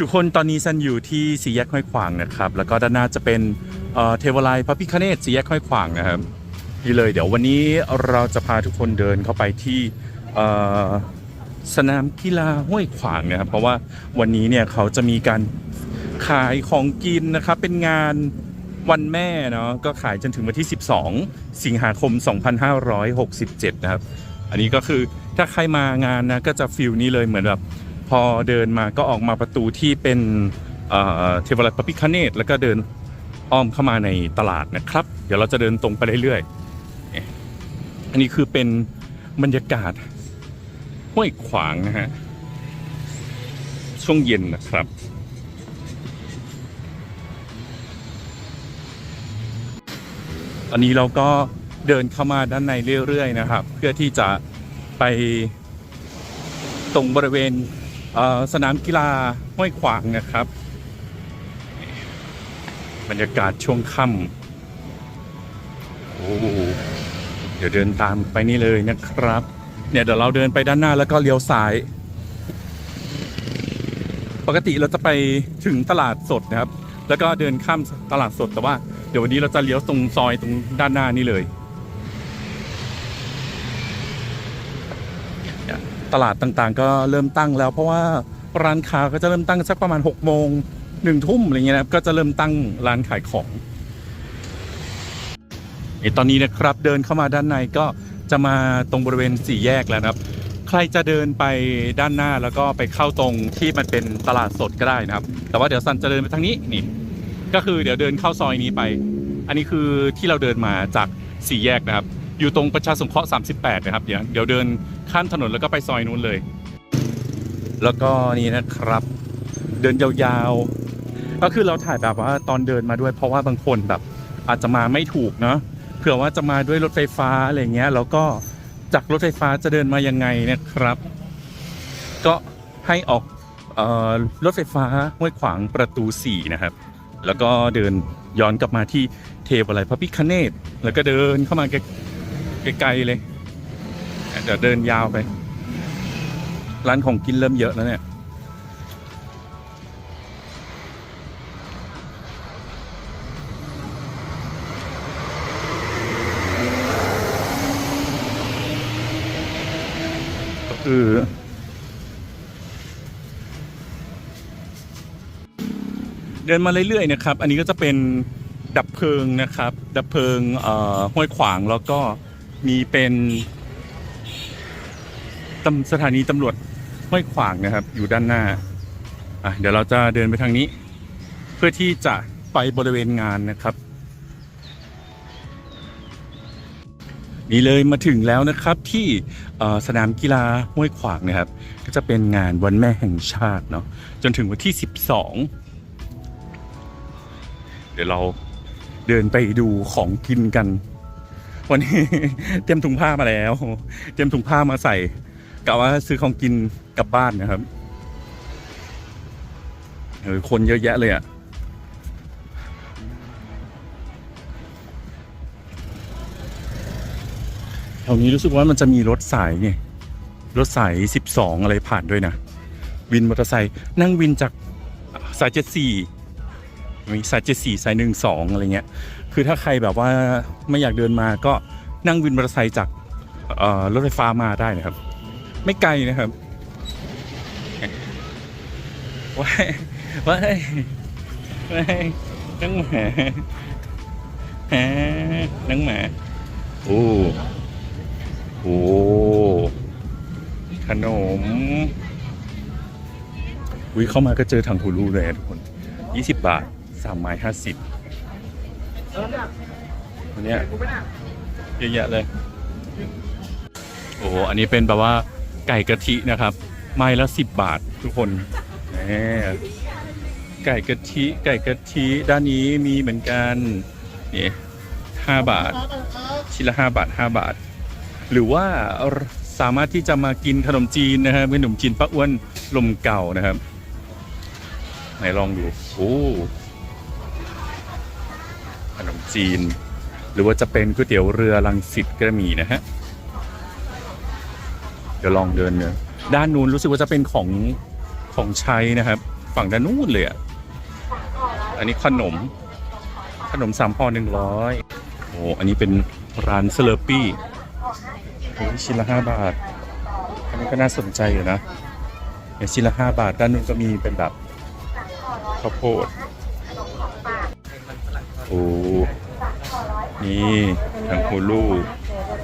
ทุกคนตอนนี้ซันอยู่ที่สี่แยกห้อยขวางนะครับ แล้วก็ด้านหน้าจะเป็นเทวไลยพระพิคเนตสี่แยกห้อยขวางนะครับนี่เลยเดี๋ยววันนี้เราจะพาทุกคนเดินเข้าไปที่สนามกีฬาห้วยขวางนะครับ เพราะว่าวันนี้เนี่ยเขาจะมีการขายของกินนะครับ เป็นงานวันแม่เนาะก็ขายจนถึงวันที่ 12 สิงหาคม 2567 นะครับ อันนี้ก็คือถ้าใครมางานนะก็จะฟิลนี้เลยเหมือนแบบ พอเดินมาก็ออกมาประตูที่เป็นเทวรัตน์ปพิคเนตแล้วก็เดินอ้อมเข้ามาในตลาดนะครับ เดี๋ยวเราจะเดินตรงไปเรื่อยๆอันนี้คือเป็นบรรยากาศห้วยขวางนะฮะช่วงเย็นนะครับตอนนี้เราก็เดินเข้ามาด้านในเรื่อยๆนะครับ เพื่อที่จะไปตรงบริเวณ สนามกีฬาห้วยขวางนะครับ บรรยากาศช่วงค่ำโอ้เดี๋ยวเดินตามไปนี่เลยนะครับ เนี่ยเดี๋ยวเราเดินไปด้านหน้าแล้วก็เลี้ยวซ้าย ปกติเราจะไปถึงตลาดสดนะครับ แล้วก็เดินข้ามตลาดสดแต่ว่า เดี๋ยววันนี้เราจะเลี้ยวตรงซอยตรงด้านหน้านี่เลย ตลาดต่างๆ ก็เริ่มตั้งแล้ว เพราะว่าร้านค้าก็จะเริ่มตั้งสักประมาณ6กโมงหนึ่งทุ่มอะไรเงี้ยนะครับก็จะเริ่มตั้งร้านขายของไอตอนนี้นะครับเดินเข้ามาด้านในก็จะมาตรงบริเวณสี่แยกแล้วครับ ใครจะเดินไปด้านหน้าแล้วก็ไปเข้าตรงที่มันเป็นตลาดสดก็ได้นะครับ แต่ว่าเดี๋ยวซันจะเดินไปทางนี้นี่ ก็คือเดี๋ยวเดินเข้าซอยนี้ไป อันนี้คือที่เราเดินมาจากสี่แยกนะครับ อยู่ตรงประชาสงเคราะห์38 นะครับ เดี๋ยวเดี๋ยวเดิน ข้ามถนนแล้วก็ไปซอยนู้นเลย แล้วก็นี่นะครับ เดินยาวๆ ก็คือเราถ่ายแบบว่าตอนเดินมาด้วย เพราะว่าบางคนแบบ อาจจะมาไม่ถูกเนาะเผื่อว่าจะมาด้วยรถไฟฟ้าอะไรเงี้ยแล้วก็จากรถไฟฟ้าจะเดินมายังไงนะครับ ก็ให้ออกรถไฟฟ้าห้วยขวางประตู 4 นะครับ แล้วก็เดินย้อนกลับมาที่เทวอะไรพระพิคเนตแล้วก็เดินเข้ามาไกลๆเลย ดี๋ยวเดินยาวไป ร้านของกินเริ่มเยอะแล้วเนี่ยก็คือเดินมาเรื่อยๆนะครับ อันนี้ก็จะเป็นดับเพลิงนะครับ ดับเพลิงห้วยขวางแล้วก็มีเป็น สถานีตำรวจห้วยขวางนะครับ อยู่ด้านหน้าอะเดี๋ยวเราจะเดินไปทางนี้ เพื่อที่จะไปบริเวณงานนะครับ นี่เลยมาถึงแล้วนะครับที่สนามกีฬาห้วยขวางนะครับ ก็จะเป็นงานวันแม่แห่งชาติเนาะจนถึงวันที่ 12 เดี๋ยวเราเดินไปดูของกินกัน วันนี้เตรียมถุงผ้ามาแล้ว เตรียมถุงผ้ามาใส่ กะว่าซื้อของกินกลับบ้านนะครับเออคนเยอะแยะเลยอะแถวนี้รู้สึกว่ามันจะมีรถสายเนี่ยรถสาย 12 อะไรผ่านด้วยนะ วินมอเตอร์ไซค์นั่งวินจากสาย74มีสายเจ็ดสี่สายหนึ่งสองอะไรเงี้ย คือถ้าใครแบบว่าไม่อยากเดินมาก็นั่งวินมอเตอร์ไซค์จากรถไฟฟ้ามาได้นะครับ ไม่ไกลนะครับว้ายว้ายว้ายนังหมาฮะนังหมาโอ้โหขนมวิเข้ามาก็เจอถังหูรูเลยทุกคน 20 บาทสามไม้ห้าสิบอันเนี้ยเยอะแยะเลย โอ้โหอันนี้เป็นแบบว่า ไก่กะทินะครับ ไม้ละสิบบาททุกคนแหไก่กะทิไก่กะทิด้านนี้มีเหมือนกันนี่ห้าบาท ชิ้นละห้าบาทห้าบาท หรือว่าสามารถที่จะมากินขนมจีนนะครับขนมจีนป้าอ้วนลมเก่านะครับ ไหนลองดูโอ้ขนมจีน หรือว่าจะเป็นก๋วยเตี๋ยวเรือลังสิตก็มีนะฮะ เดี๋ยวลองเดินเนี่ยด้านนู้นรู้สึกว่าจะเป็นของของใช้นะครับ ฝั่งด้านนู้นเลยอะอันนี้ขนม ขนมสามพอหนึ่งร้อยโอ้อันนี้เป็นร้านเซเลอปี้โอ้ยชิ้นละห้าบาท อันนี้ก็น่าสนใจอยู่นะเนี่ยชิ้นละห้าบาท ด้านนู้นก็มีเป็นแบบข้าวโพดโอ้นี่ทางฮูลู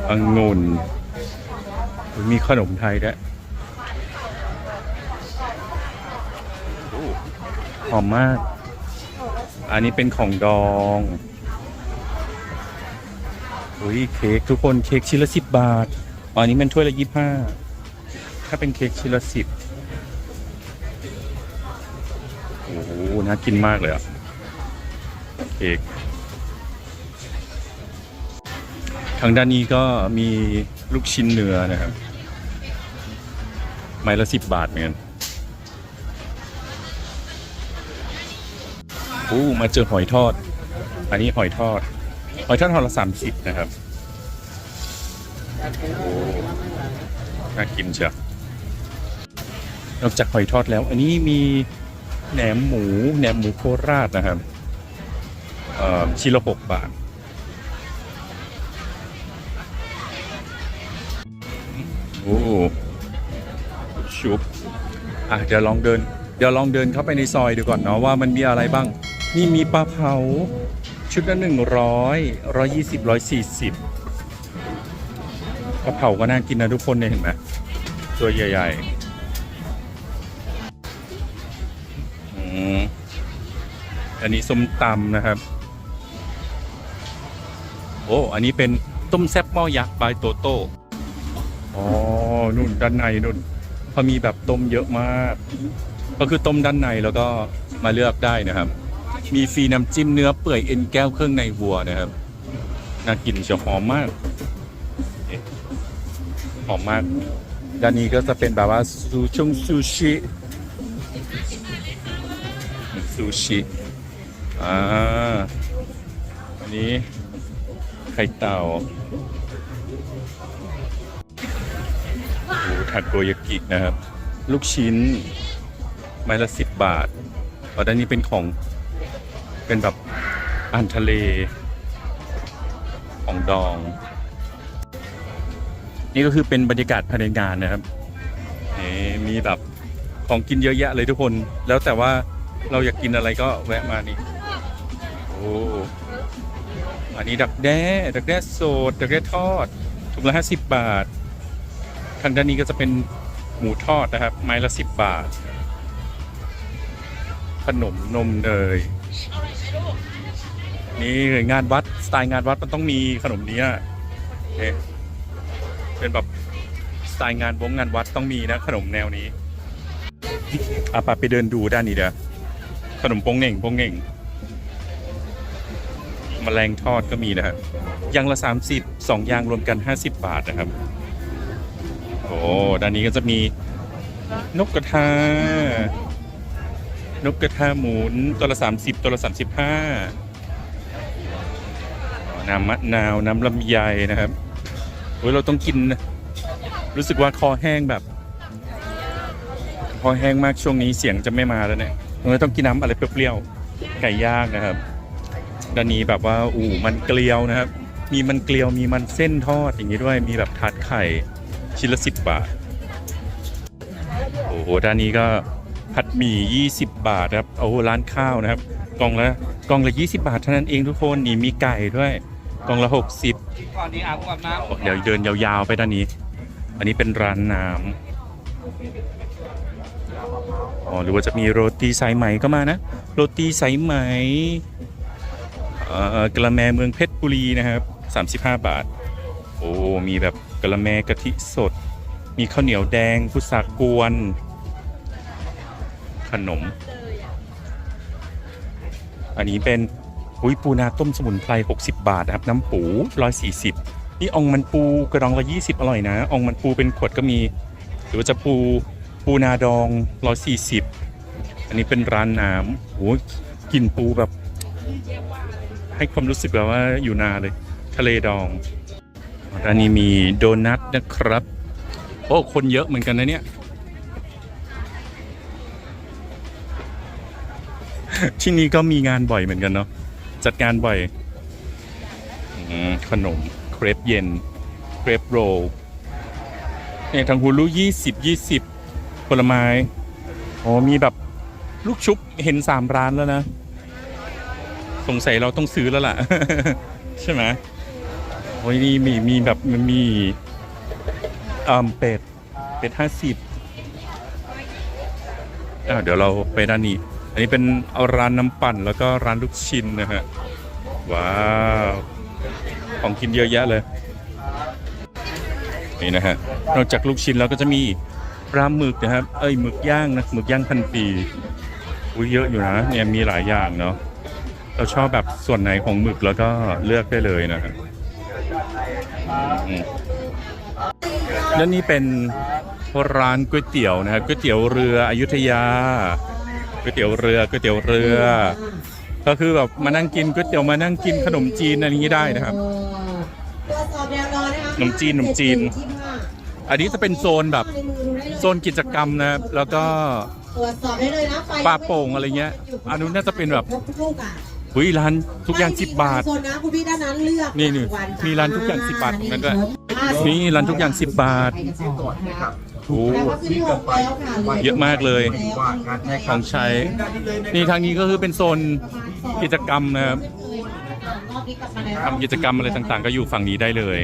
องุ่น มีขนมไทยด้วยหอมมาก อันนี้เป็นของดองอุ้ยเค้กทุกคนเค้กชิ้นละสิบบาท อันนี้มันถ้วยละยี่ห้า ถ้าเป็นเค้กชิ้นละสิบโอ้โห น่ากินมากเลยอะ เค้ก ทางด้านนี้ก็มีลูกชิ้นเนื้อนะครับ ไม้ละสิบบาทเหมือนกันโอ้มาเจอหอยทอด อันนี้หอยทอด หอยทอดห่อละสามสิบนะครับโอ้น่ากินเชียวนอกจากหอยทอดแล้ว อันนี้มีแหนมหมูแหนมหมูโคราชนะครับเอ่อชิ้นละหกบาทโอ้ ชุบอะเดี๋ยวลองเดิน เดี๋ยวลองเดินเข้าไปในซอยดูก่อนเนาะว่ามันมีอะไรบ้าง นี่มีปลาเผา ชุดละหนึ่งร้อยร้อยยี่สิบร้อยสี่สิบปลาเผาก็น่ากินนะทุกคนเนี่ยเห็นไหมตัวใหญ่ๆอืมอันนี้ส้มตำนะครับ โอ้ อันนี้เป็นต้มแซ่บหม้อยักษ์บายโตโต้ อ๋อนู่นด้านในนู่น พอมีแบบต้มเยอะมาก ก็คือต้มด้านในแล้วก็มาเลือกได้นะครับ มีฟรีน้ำจิ้มเนื้อเปื่อยเอ็นแก้วเครื่องในวัวนะครับน่ากินเชียวหอมมากหอมมาก ด้านนี้ก็จะเป็นแบบว่าซูชงซูชิซูชิอ่าอันนี้ไข่เต่า โอ้โหทโกยากินะครับ ลูกชิ้นไม้ละสิบบาทอ๋อนนี้เป็นของเป็นแบบอาหารทะเลของดอง นี่ก็คือเป็นบรรยากาศภายในงานนะครับนี่มีแบบของกินเยอะแยะเลยทุกคน แล้วแต่ว่าเราอยากกินอะไรก็แวะมานี่โอ้อันนี้ดักแด้ดักแด้สดดักแด้ทอดถุงละห้าสิบบาท ทางด้านนี้ก็จะเป็นหมูทอดนะครับ ไม้ละสิบบาท ขนมนมเนยนี่งานวัดสไตล์งานวัดมันต้องมีขนมเนี้ยเป็นแบบสไตล์งานวงงานวัดต้องมีนะขนมแนวนี้อาปาไปเดินดูด้านนี้เด้อขนมโปงเหน่งโปงเหน่งมแมลงทอดก็มีนะครับยางละ 30สองอยางรวมกัน 50 บาทนะครับ ด้านนี้ก็จะมีนกกระทา นกกระทาหมุนตัวละ30ตัวละ35อ๋อน้ำมะนาวน้ำลำไยนะครับโอ้ยเราต้องกินนะรู้สึกว่าคอแห้งแบบ คอแห้งมากช่วงนี้เสียงจะไม่มาแล้วเนี่ยเราต้องกินน้ำอะไรเปรี้ยวๆไก่ย่างนะครับด้านนี้แบบว่าอู่มันเกลียวนะครับ มีมันเกลียวมีมันเส้นทอดอย่างนี้ด้วย มีแบบทาดไข่ ชิ้นละสิบบาท โอ้โหด้านนี้ก็ผัดหมี่ 20 บาทครับโอ้โหร้านข้าวนะครับ กล่องละกล่องละ 20 บาทเท่านั้นเองทุกคนนี่มีไก่ด้วย กล่องละ 60ก่อนนี้อาบอาบน้ำเดี๋ยวเดินยาวๆไปด้านนี้ อันนี้เป็นร้านน้ำอ๋อหรือว่าจะมีโรตีสายไหมก็มานะ โรตีสายไหมเอ่อกะละแมเมืองเพชรบุรีนะครับ 35 บาท โอ้ มีแบบ กะละแมกะทิสด มีข้าวเหนียวแดงพุทรากวน ขนม อันนี้เป็นอุ้ยปูนาต้มสมุนไพร 60 บาทนะครับ น้ำปู 140 นี่องมันปูกระดองละ20 อร่อยนะองมันปูเป็นขวดก็มี หรือว่าจะปูปูนาดอง 140 อันนี้เป็นร้านน้ำโอ้กลิ่นปูแบบ ให้ความรู้สึกแบบว่าอยู่นาเลย ทะเลดอง ร้านนี้มีโดนัทนะครับ โอ้คนเยอะเหมือนกันนะเนี่ย ที่นี่ก็มีงานบ่อยเหมือนกันเนาะจัดงานบ่อยอขนมเครปเย็นเครปโรลเนี่ยทางฮูลูยี่สิบยี่สิบผลไม้โอ้มีแบบลูกชุบเห็นสามร้านแล้วนะ สงสัยเราต้องซื้อแล้วล่ะ ใช่ไหม อ้ยนี่มีมีแบบมันมีอ่าเป็ด เป็ดห้าสิบอ่าเดี๋ยวเราไปด้านนี้ อันนี้เป็นเอาร้านน้ำปั่นแล้วก็ร้านลูกชิ้นนะฮะ ว้าว ของกินเยอะแยะเลย นี่นะฮะ นอกจากลูกชิ้นแล้วก็จะมีปลาหมึกนะครับ เอ้ยหมึกย่างนะหมึกย่างพันปีอุ้ยเยอะอยู่นะเนี่ยมีหลายอย่างเนาะเราชอบแบบส่วนไหนของหมึกแล้วก็เลือกได้เลยนะฮะอืม แล้วนี่เป็นร้านก๋วยเตี๋ยวนะครับก๋วยเตี๋ยวเรืออยุธยาก๋วยเตี๋ยวเรือก๋วยเตี๋ยวเรือ ก็คือแบบมานั่งกินก๋วยเตี๋ยวมานั่งกินขนมจีนอะไรอย่างนี้ได้นะครับขนมจีนขนมจีน อันนี้จะเป็นโซนแบบโซนกิจกรรมนะครับแล้วก็ปลาโป่งอะไรเงี้ยอันนู้นน่าจะเป็นแบบ อะหุยร้านทุกอย่างสิบบาท โซนนะคุณพี่ด้านนั้นเลือกนี่นี่วัค่ะมีร้านทุกอย่าง10บาทเหมือนกันด้วยอ่านี่ร้านทุกอย่างสิบบาทไปกันต่อนะคะโอ้แต่ว่าขึ้นที่หกแล้วค่ะเยอะมากเลยแล้วของใช้ นี่ทางนี้ก็คือเป็นโซนกิจกรรมนะครับรอบนี้กลับมาแล้วทำกิจกรรมอะไรต่างๆ ก็อยู่ฝั่งนี้ได้เลย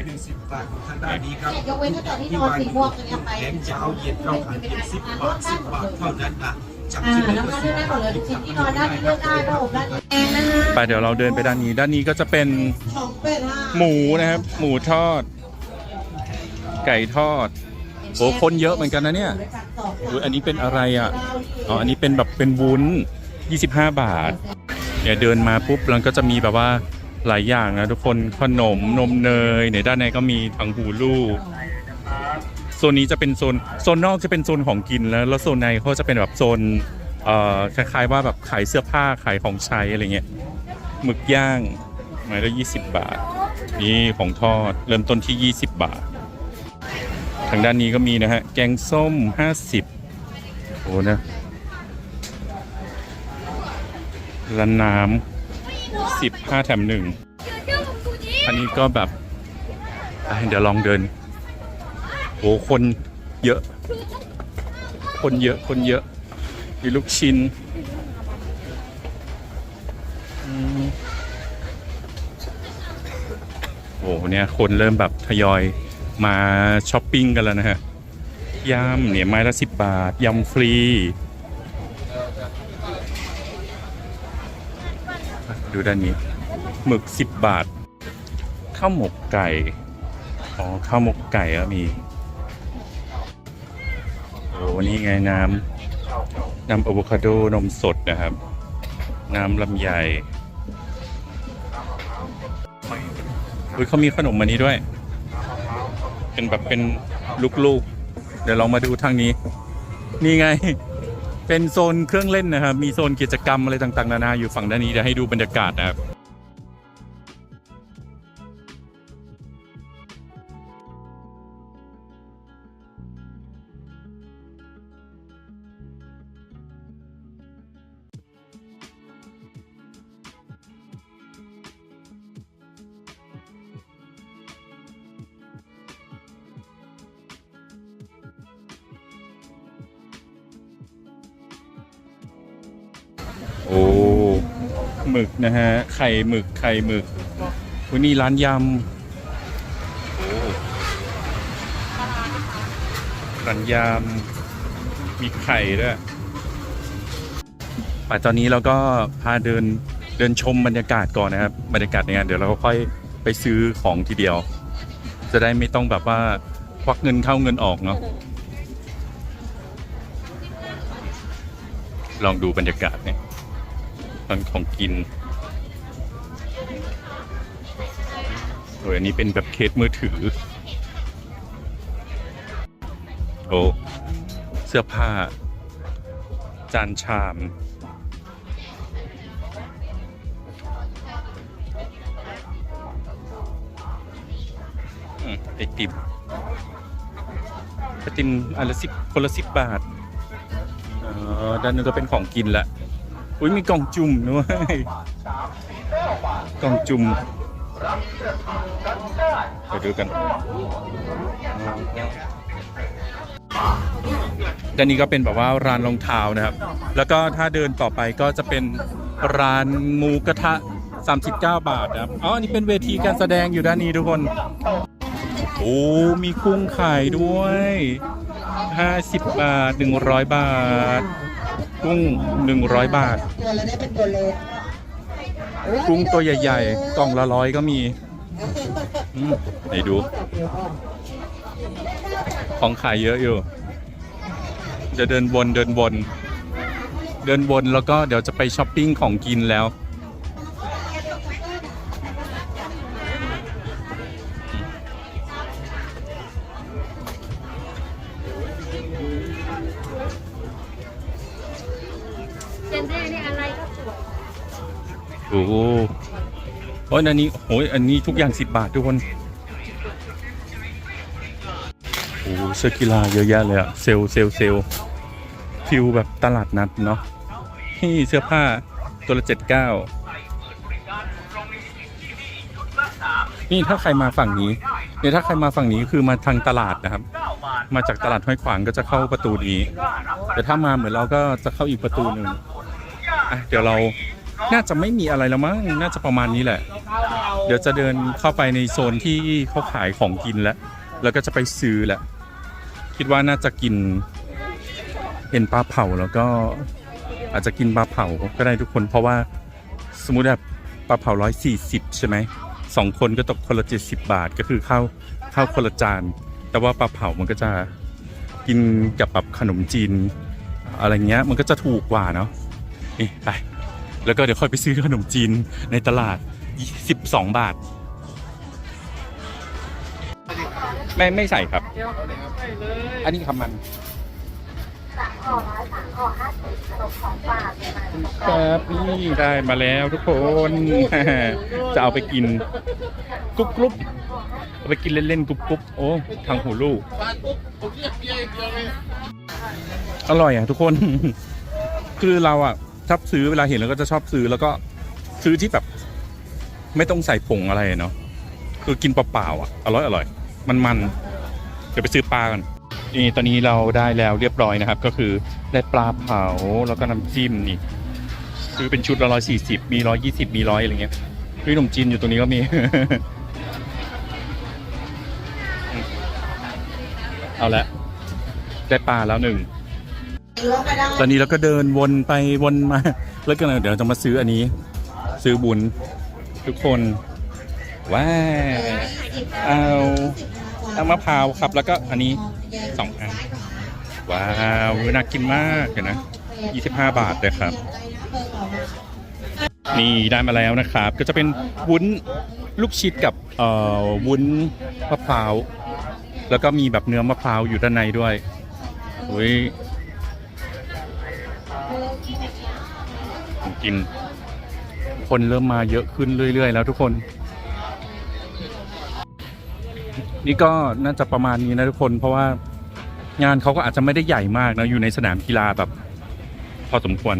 เนี่ยยกเว้นถ้าจอดที่นอนสีม่วงตัวเนี้ยไปเน้นเช้าเย็นเท่ากันเพียงสิบบาทสิบบาทเท่านั้นนะจับ อ่าที่แล้วก็เลือกได้หมดเลยทุกชิ้นที่นอนได้ที่เลือกได้ผ้าห่มได้แองนะฮะไปเดี๋ยวเราเดินไปด้านนี้ ด้านนี้ก็จะเป็นของเป็ดฮะหมูนะครับ หมูทอด ไก่ทอดโอ้คนเยอะเหมือนกันนะเนี่ยอุ๊ยอันนี้เป็นอะไรอะอ๋ออันนี้เป็นแบบเป็นวุ้น 25 บาท เนี่ยเดินมาปุ๊บแล้วก็จะมีแบบว่าหลายอย่างนะทุกคนขนมนมเนยในด้านในก็มีทังหูลูก โซนนี้จะเป็นโซนโซนนอกจะเป็นโซนของกินแล้วแล้วโซนในเขาจะเป็นแบบโซนเอ่อคล้ายๆว่าแบบขายเสื้อผ้าขายของใช้อะไรเงี้ยหมึกย่างไม้ละ20 บาท นี่ของทอดเริ่มต้นที่ 20 บาท ทางด้านนี้ก็มีนะฮะแกงส้ม 50โอ้นะร้านน้ำสิบห้าแถมหนึ่งอันนี้ก็แบบเดี๋ยวลองเดิน โอ้คนเยอะ คนเยอะคนเยอะมีลูกชิ้นโอืมโอ้เนี่ยคนเริ่มแบบทยอยมาช้อปปิ้งกันแล้วนะฮะยำเนี่ยไม้ละสิบบาทยำฟรี ดูด้านนี้หมึกสิบบาท ข้าวหมกไก่ อ๋อ ข้าวหมกไก่ก็มี นี่ไงน้ำน้ำอะโวคาโดนมสดนะครับ น้ำลำไยอุ้ยเขามีขนมมานี้ด้วย เป็นแบบเป็นลูกๆ เดี๋ยวลองมาดูทางนี้ นี่ไง เป็นโซนเครื่องเล่นนะครับ มีโซนกิจกรรมอะไรต่างๆ นานาอยู่ฝั่งด้านนี้เดี๋ยวให้ดูบรรยากาศนะครับ โอ้หมึกนะฮะไข่หมึกไข่หมึกวันนี้ร้านยำร้านยำมีไข่ด้วยป่ะตอนนี้เราก็พาเดินเดินชมบรรยากาศก่อนนะครับ บรรยากาศในงานเดี๋ยวเราก็ค่อยไปซื้อของทีเดียว จะได้ไม่ต้องแบบว่าควักเงินเข้าเงินออกเนาะลองดูบรรยากาศเนี่ย ตอนของกินโอ้ยอันนี้เป็นแบบเคสมือถือ โอ้เสื้อผ้า จานชาม ไอติมไอติมอันละสิบคนละสิบบาทอ๋อด้านนู้นก็เป็นของกินละ อุ้ยมีกล่องจุ่มด้วยกล่องจุ่มไปดูกันด้านนี้ก็เป็นแบบว่าร้านรองเท้านะครับ แล้วก็ถ้าเดินต่อไปก็จะเป็นร้านหมูกระทะ 39 บาทนะครับอ๋ออันนี้เป็นเวทีการแสดงอยู่ด้านนี้ทุกคน โอ้มีกุ้งขายด้วย 50 บาท 100 บาท กุ้ง 100 บาท ตัวเราได้เป็นตัวเล็กกุ้งตัวใหญ่ ๆ กล่องละร้อยก็มีอืมไหนดู ของขายเยอะอยู่ จะเดินวนเดินวน เดินวนแล้วก็เดี๋ยวจะไปช้อปปิ้งของกินแล้ว โอ้โหโอ้ยอันนี้โอ้ยอันนี้ทุกอย่างสิบบาททุกคน โอ้เสื้อกีฬาเยอะแยะเลยอะเซลเซลเซลฟิวแบบตลาดนัดเนาะนี่เสื้อผ้าตัวละเจ็ดเก้านี่ถ้าใครมาฝั่งนี้เนี่ยถ้าใครมาฝั่งนี้คือมาทางตลาดนะครับ มาจากตลาดห้วยขวางก็จะเข้าประตูนี้ แต่ถ้ามาเหมือนเราก็จะเข้าอีกประตูหนึ่งอะเดี๋ยวเรา น่าจะไม่มีอะไรแล้วมั้งน่าจะประมาณนี้แหละ เดี๋ยวจะเดินเข้าไปในโซนที่เขาขายของกินแล้ว แล้วก็จะไปซื้อแหละ คิดว่าน่าจะกินเป็นปลาเผาแล้วก็อาจจะกินปลาเผาก็ได้ทุกคน เพราะว่าสมมุติแบบปลาเผาร้อยสี่สิบใช่ไหมสองคนก็ตกคนละเจ็ดสิบบาทก็คือข้าวข้าวคนละจาน แต่ว่าปลาเผามันก็จะกินกับแบบขนมจีน อะไรเงี้ยมันก็จะถูกกว่าเนาะนี่ไป แล้วก็เดี๋ยวค่อยไปซื้อขนมจีนในตลาด 12 บาท ไม่ไม่ใส่ครับ อันนี้คำมันสามห่อร้อยสามห่อห้าสิบขนมของฝากเนี่ยนะครับนี่ได้มาแล้วทุกคน จะเอาไปกินกรุบกรุบเอาไปกินเล่นๆกรุบกรุบโอ้ทางหูลูกอร่อยอะทุกคน คือเราอะ ชอบซื้อเวลาเห็นแล้วก็จะชอบซื้อแล้วก็ซื้อที่แบบไม่ต้องใส่ผงอะไรเนาะคือกินเปล่าๆอะอร่อยอร่อยมันมันๆเดี๋ยวไปซื้อปลากันนี่ตอนนี้เราได้แล้วเรียบร้อยนะครับ ก็คือได้ปลาเผาแล้วก็น้ำจิ้มนี่ซื้อเป็นชุดละร้อยสี่สิบมีร้อยยี่สิบมีร้อยอะไรเงี้ยมีขนมจีนอยู่ตรงนี้ก็มีเอาละได้ปลาแล้วหนึ่ง ตอนนี้เราก็เดินวนไปวนมา แล้วก็เดี๋ยวเราจะมาซื้ออันนี้ ซื้อบุญทุกคนว้าวเอาเอามะพร้าวครับ แล้วก็อันนี้สองอันว้าวน่ากินมากเลยนะ25 บาทเลยครับ นี่ได้มาแล้วนะครับ ก็จะเป็นวุ้นลูกชิดกับเอ่อวุ้นมะพร้าวแล้วก็มีแบบเนื้อมะพร้าวอยู่ด้านในด้วยอุ้ย กิน คนเริ่มมาเยอะขึ้นเรื่อย ๆ แล้วทุกคน นี่ก็น่าจะประมาณนี้นะทุกคน เพราะว่างานเขาก็อาจจะไม่ได้ใหญ่มากนะอยู่ในสนามกีฬาแบบ พอสมควร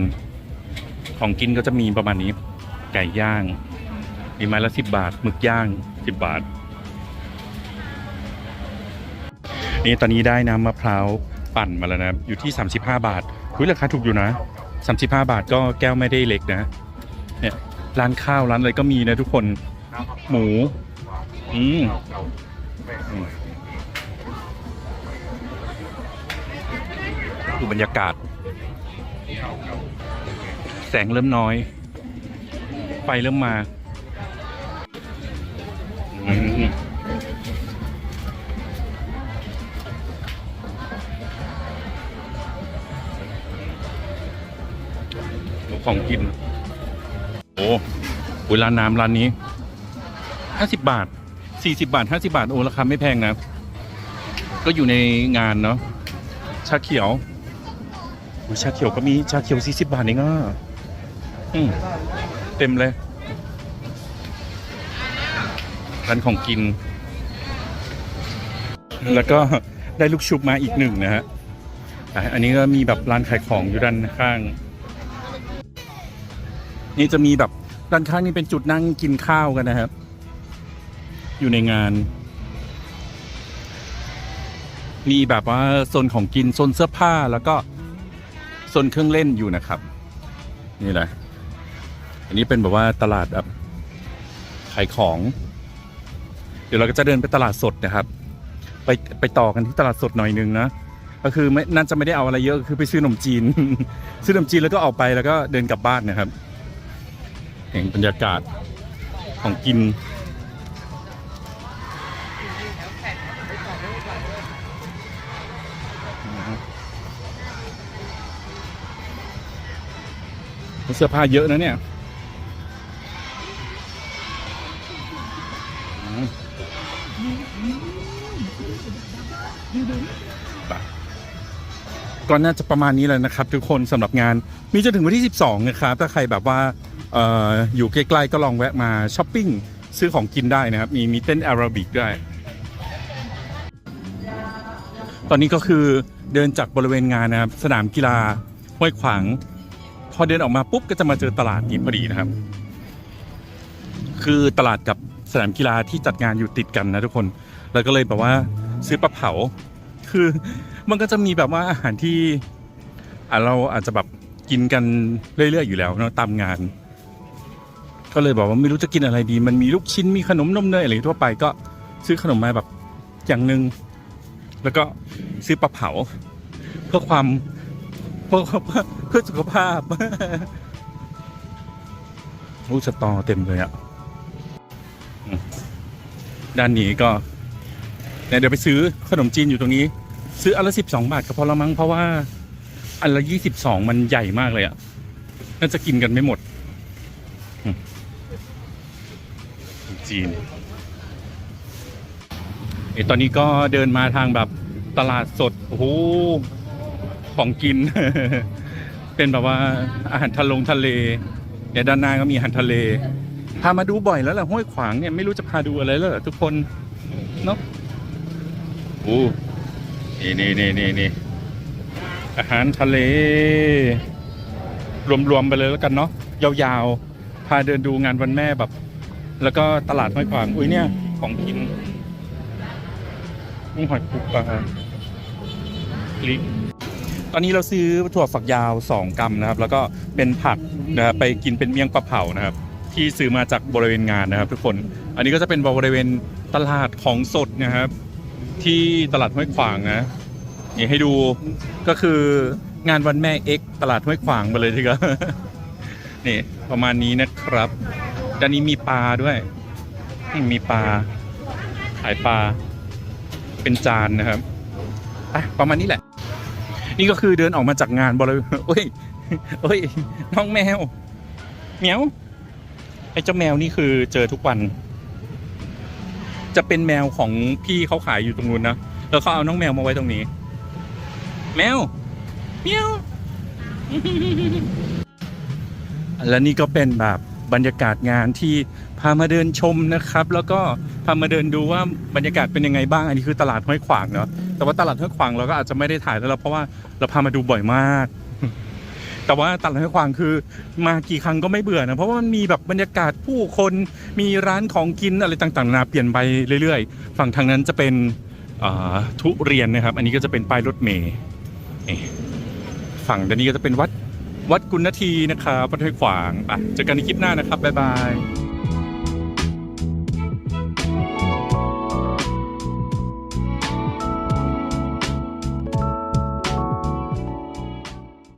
ของกินก็จะมีประมาณนี้ ไก่ย่าง มีไม้ละสิบบาทหมึกย่างสิบบาท นี่ตอนนี้ได้น้ำมะพร้าวปั่นมาแล้วนะ อยู่ที่ 35 บาทคุยราคาถูกอยู่นะ 35 บาทก็แก้วไม่ได้เล็กนะ เนี่ยร้านข้าวร้านอะไรก็มีนะทุกคน หมู อืมดูบรรยากาศ แสงเริ่มน้อย ไฟเริ่มมา อืม ของกิน โอ้โหร้านน้ำร้านนี้ห้าสิบบาทสี่สิบาทห้าสิบาท โอ้ราคาไม่แพงนะ ก็อยู่ในงานเนาะชาเขียวโอ้ยชาเขียวก็มีชาเขียวสี่สิบาทเองอะอืมเต็มเลยร้านของกิน แล้วก็ได้ลูกชุบมาอีกหนึ่งนะฮะอะอันนี้ก็มีแบบร้านขายของอยู่ด้านข้าง นี่จะมีแบบด้านข้างนี่เป็นจุดนั่งกินข้าวกันนะครับ อยู่ในงาน มีแบบว่าโซนของกินโซนเสื้อผ้าแล้วก็โซนเครื่องเล่นอยู่นะครับ นี่แหละ อันนี้เป็นแบบว่าตลาดแบบขายของ เดี๋ยวเราก็จะเดินไปตลาดสดนะครับ ไปไปต่อกันที่ตลาดสดหน่อยนึงนะก็คือไม่น่าจะไม่ได้เอาอะไรเยอะคือไปซื้อขนมจีน ซื้อขนมจีนแล้วก็ออกไปแล้วก็เดินกลับบ้านนะครับ เห็นบรรยากาศของกิน เสื้อผ้าเยอะนะเนี่ยก็น่าจะประมาณนี้แหละนะครับ ทุกคนสำหรับงานมีจนถึงวันที่ 12 นะครับ ถ้าใครแบบว่า อออยู่ใกล้ๆก็ลองแวะมาช้อปปิ้งซื้อของกินได้นะครับ มีมีเต้นแอโรบิกด้วยตอนนี้ก็คือเดินจากบริเวณงานนะครับ สนามกีฬาห้วยขวาง พอเดินออกมาปุ๊บก็จะมาเจอตลาดนี้พอดีนะครับ คือตลาดกับสนามกีฬาที่จัดงานอยู่ติดกันนะทุกคน แล้วก็เลยแบบว่าซื้อปลาเผา คือมันก็จะมีแบบว่าอาหารที่เราอาจจะแบบกินกันเรื่อยๆอยู่แล้วเนาะตามงาน ก็เลยบอกว่าไม่รู้จะกินอะไรดี มันมีลูกชิ้นมีขนมนมเนยอะไรทั่วไปก็ซื้อขนมมาแบบอย่างหนึ่งแล้วก็ซื้อปลาเผา เพื่อความเพื่อเพื่อสุขภาพรู้สตอเต็มเลยอะด้านนี้ก็เนี่ยเดี๋ยวไปซื้อขนมจีนอยู่ตรงนี้ ซื้ออันละสิบสองบาทก็พอละมั้งเพราะว่าอันละยี่สิบสองมันใหญ่มากเลยอะน่าจะกินกันไม่หมด จีนเอตอนนี้ก็เดินมาทางแบบตลาดสดโอ้โหของกิน เป็นแบบว่าอาหารทะลงทะเลเนี่ยด้านหน้าก็มีอาหารทะเล พามาดูบ่อยแล้วแหละห้วยขวางเนี่ยไม่รู้จะพาดูอะไรแล้วทุกคนเนาะโอ้นี่นี่นี่นี่นี่อาหารทะเล รวมๆไปเลยแล้วกันเนาะยาวๆ พาเดินดูงานวันแม่แบบ แล้วก็ตลาดห้วยขวางอุ้ยเนี่ย ของกินกุ้งหอยปูปลาพริกตอนนี้เราซื้อถั่วฝักยาว 2 กรัมนะครับ แล้วก็เป็นผักนะครับไปกินเป็นเมี่ยงปลาเผานะครับ ที่ซื้อมาจากบริเวณงานนะครับ ทุกคน อันนี้ก็จะเป็นบริเวณตลาดของสดนะครับ ที่ตลาดห้วยขวางนะนี่ให้ดูก็คืองานวันแม่เอ็กตลาดห้วยขวางไปเลยทีเดียวนี่ประมาณนี้นะครับ ด้านนี้มีปลาด้วยอืมมีปลาขายปลา เป็นจานนะครับอะประมาณนี้แหละ นี่ก็คือเดินออกมาจากงานบริเวณโอ้ยโอ้ยน้องแมวเหมียวไอ้เจ้าแมวนี่คือเจอทุกวัน จะเป็นแมวของพี่เขาขายอยู่ตรงนู้นนะแล้วเขาเอาน้องแมวมาไว้ตรงนี้ แมวเมียวและนี่ก็เป็นแบบ บรรยากาศงานที่พามาเดินชมนะครับ แล้วก็พามาเดินดูว่าบรรยากาศเป็นยังไงบ้างอันนี้คือตลาดห้วยขวางเนาะแต่ว่าตลาดห้วยขวางเราก็อาจจะไม่ได้ถ่ายแล้วเพราะว่าเราพามาดูบ่อยมาก แต่ว่าตลาดห้วยขวางคือมากี่ครั้งก็ไม่เบื่อนะเพราะว่ามันมีแบบบรรยากาศผู้คนมีร้านของกินอะไรต่างๆนาเปลี่ยนไปเรื่อยๆ ฝั่งทางนั้นจะเป็นทุเรียนนะครับ อันนี้ก็จะเป็นป้ายรถเมย์ฝั่งด้านนี้ก็จะเป็นวัด วัดกุณทีนะครับวัดห้วยขวางไปเจอกันในคลิปหน้านะครับบ๊ายบาย